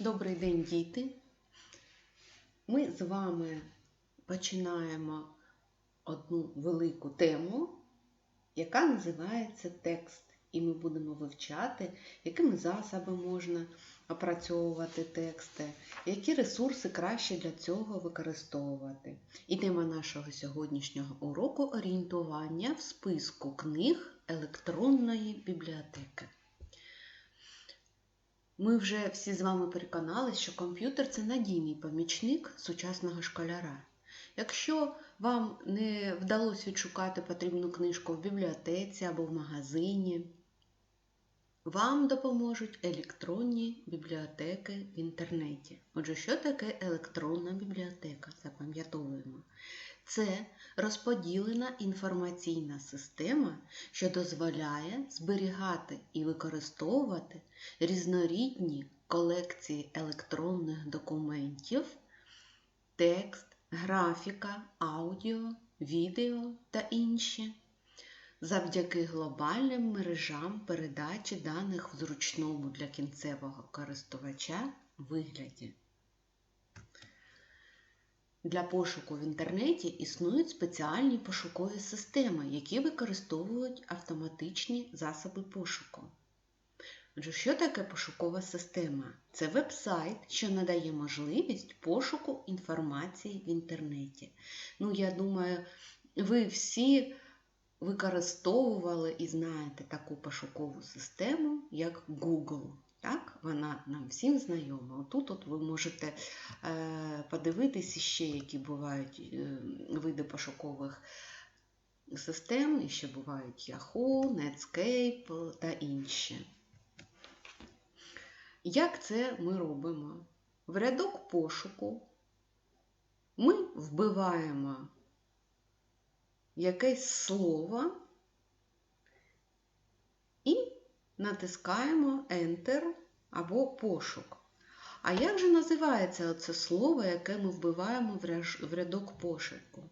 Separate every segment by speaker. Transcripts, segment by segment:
Speaker 1: Добрий день, діти! Ми з вами починаємо одну велику тему, яка називається текст. І ми будемо вивчати, якими засобами можна опрацьовувати тексти, які ресурси краще для цього використовувати. І тема нашого сьогоднішнього уроку орієнтування в списку книг електронної бібліотеки. Ми вже всі з вами переконалися, що комп'ютер це надійний помічник сучасного школяра. Якщо вам не вдалося відшукати потрібну книжку в бібліотеці або в магазині, вам допоможуть електронні бібліотеки в інтернеті. Отже, що таке електронна бібліотека? Запам'ятовуємо. Це розподілена інформаційна система, що дозволяє зберігати і використовувати різнорідні колекції електронних документів, текст, графіка, аудіо, відео та інші, завдяки глобальним мережам передачі даних в зручному для кінцевого користувача вигляді. Для пошуку в інтернеті існують спеціальні пошукові системи, які використовують автоматичні засоби пошуку. Отже, що таке пошукова система? Це веб-сайт, що надає можливість пошуку інформації в інтернеті. Ну, я думаю, ви всі використовували і знаєте таку пошукову систему, як Google. Вона нам всім знайома. Отут от ви можете е, подивитися ще, які бувають е, види пошукових систем, і ще бувають Yahoo, Netscape та інші. Як це ми робимо? В рядок пошуку ми вбиваємо якесь слово і натискаємо Enter або пошук. А як же називається це слово, яке ми вбиваємо в рядок пошуку?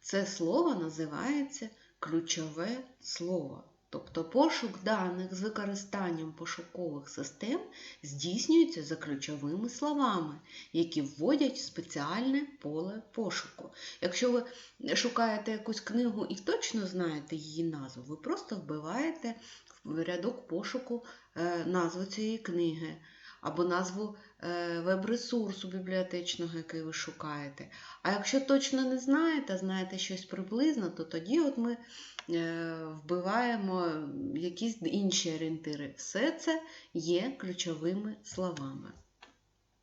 Speaker 1: Це слово називається ключове слово. Тобто пошук даних з використанням пошукових систем здійснюється за ключовими словами, які вводять в спеціальне поле пошуку. Якщо ви шукаєте якусь книгу і точно знаєте її назву, ви просто вбиваєте в рядок пошуку назву цієї книги або назву веб-ресурсу бібліотечного, який ви шукаєте. А якщо точно не знаєте, знаєте щось приблизно, то тоді от ми вбиваємо якісь інші орієнтири. Все це є ключовими словами.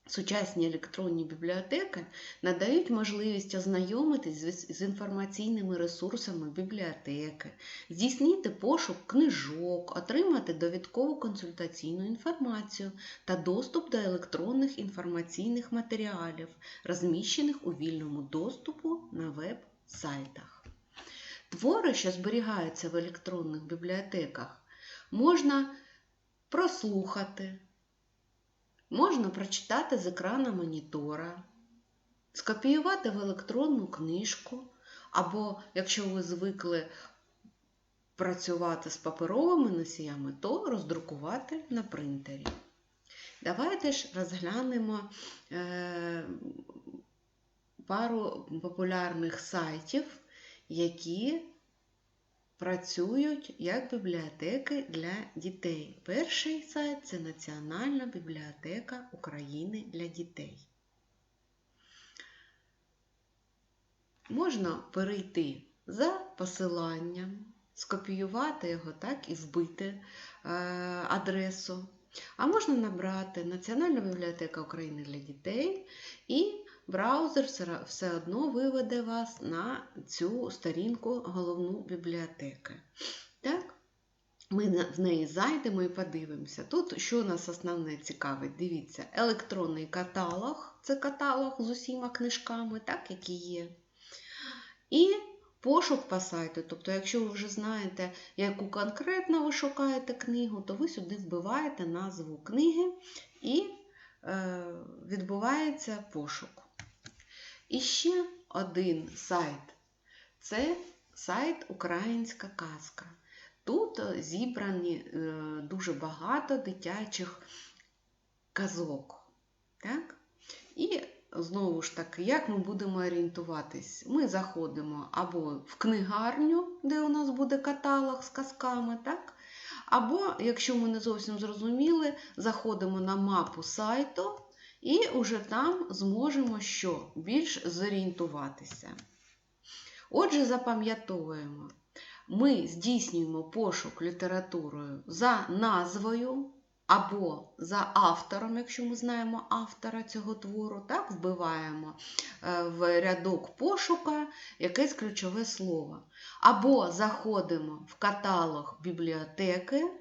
Speaker 1: Сучасні електронні бібліотеки надають можливість ознайомитись з інформаційними ресурсами бібліотеки, здійснити пошук книжок, отримати довідкову консультаційну інформацію та доступ до електронних інформаційних матеріалів, розміщених у вільному доступу на веб-сайтах. Твори, що зберігаються в електронних бібліотеках, можна прослухати. Можна прочитати з екрана монітора, скопіювати в електронну книжку, або, якщо ви звикли працювати з паперовими носіями, то роздрукувати на принтері. Давайте ж розглянемо е, пару популярних сайтів, які працюють як бібліотеки для дітей. Перший сайт це Національна бібліотека України для дітей. Можна перейти за посиланням, скопіювати його так і вбити е, адресу. А можна набрати Національна бібліотека України для дітей і браузер все одно виведе вас на цю сторінку головну бібліотеки. Так? Ми в неї зайдемо і подивимося. Тут, що нас основне цікавить, дивіться, електронний каталог це каталог з усіма книжками, так, які є. І пошук по сайту. Тобто, якщо ви вже знаєте, яку конкретно ви шукаєте книгу, то ви сюди вбиваєте назву книги і е, відбувається пошук. І ще один сайт це сайт Українська казка. Тут зібрані е, дуже багато дитячих казок. Так? І знову ж таки, як ми будемо орієнтуватись? Ми заходимо або в книгарню, де у нас буде каталог з казками, так? Або, якщо ми не зовсім зрозуміли, заходимо на мапу сайту і вже там зможемо що? Більш зорієнтуватися. Отже, запам'ятовуємо, ми здійснюємо пошук літературою за назвою або за автором, якщо ми знаємо автора цього твору, так, вбиваємо е, в рядок пошука якесь ключове слово. Або заходимо в каталог бібліотеки,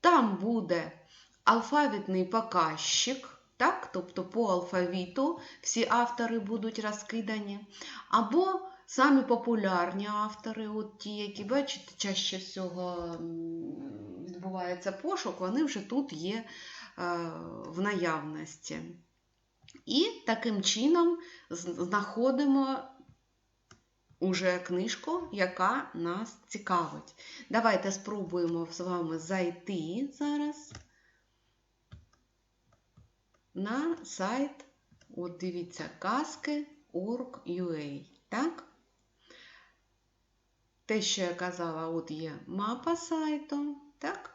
Speaker 1: там буде алфавітний показчик. Так, тобто по алфавіту всі автори будуть розкидані, або самі популярні автори, от ті, які бачите, чаще всього відбувається пошук, вони вже тут є е, в наявності. І таким чином знаходимо уже книжку, яка нас цікавить. Давайте спробуємо з вами зайти зараз на сайт, от дивіться, казки.org.ua. Так? Те, що я казала, от є мапа сайту, так?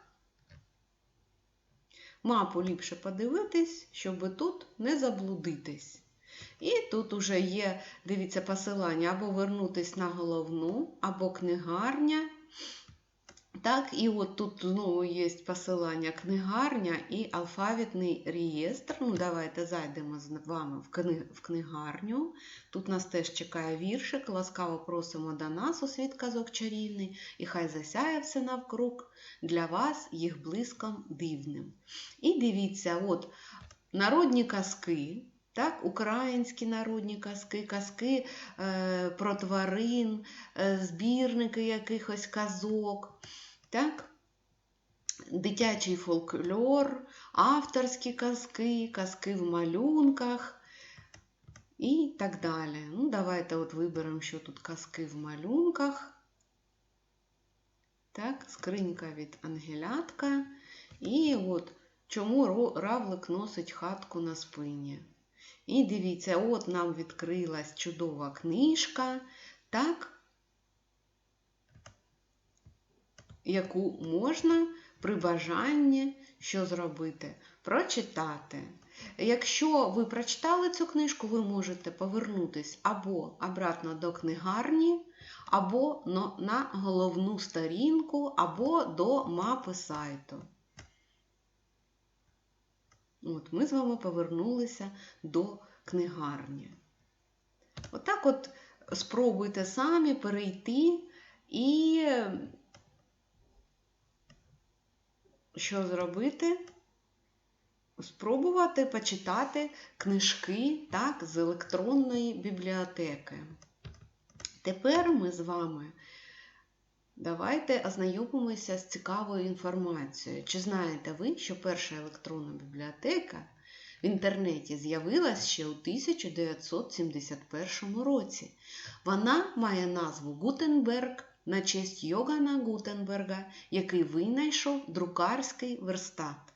Speaker 1: Мапу ліпше подивитись, щоб тут не заблудитись. І тут уже є, дивіться, посилання або вернутись на головну, або книгарня. Так, і от тут знову є посилання книгарня і алфавітний реєстр. Ну, Давайте зайдемо з вами в, кни... в книгарню. Тут нас теж чекає віршик. Ласкаво просимо до нас у світ казок чарівний, і хай засяє все навкруг для вас їх блиском дивним. І дивіться, от народні казки. Так, Українські народні казки, казки е, про тварин, е, збірники якихось казок, так? дитячий фольклор, авторські казки, казки в малюнках і так далі. Ну, Давайте от виберемо, що тут казки в малюнках. Так, Скринька від ангелятка. І от чому равлик носить хатку на спині. І дивіться, от нам відкрилась чудова книжка, так, яку можна при бажанні що зробити? Прочитати. Якщо ви прочитали цю книжку, ви можете повернутися або обратно до книгарні, або на головну сторінку, або до мапи сайту. От, Ми з вами повернулися до книгарні. Отак от, от спробуйте самі перейти і що зробити? Спробувати почитати книжки так, з електронної бібліотеки. Тепер ми з вами давайте ознайомимося з цікавою інформацією. Чи знаєте ви, що перша електронна бібліотека в інтернеті з'явилась ще у 1971 році? Вона має назву Гутенберг на честь Йогана Гутенберга, який винайшов друкарський верстат.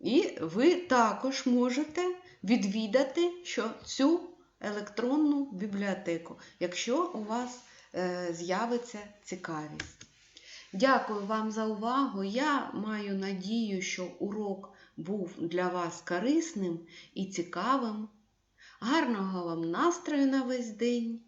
Speaker 1: І ви також можете відвідати що цю електронну бібліотеку, якщо у вас е, з'явиться цікавість. Дякую вам за увагу. Я маю надію, що урок був для вас корисним і цікавим. Гарного вам настрою на весь день!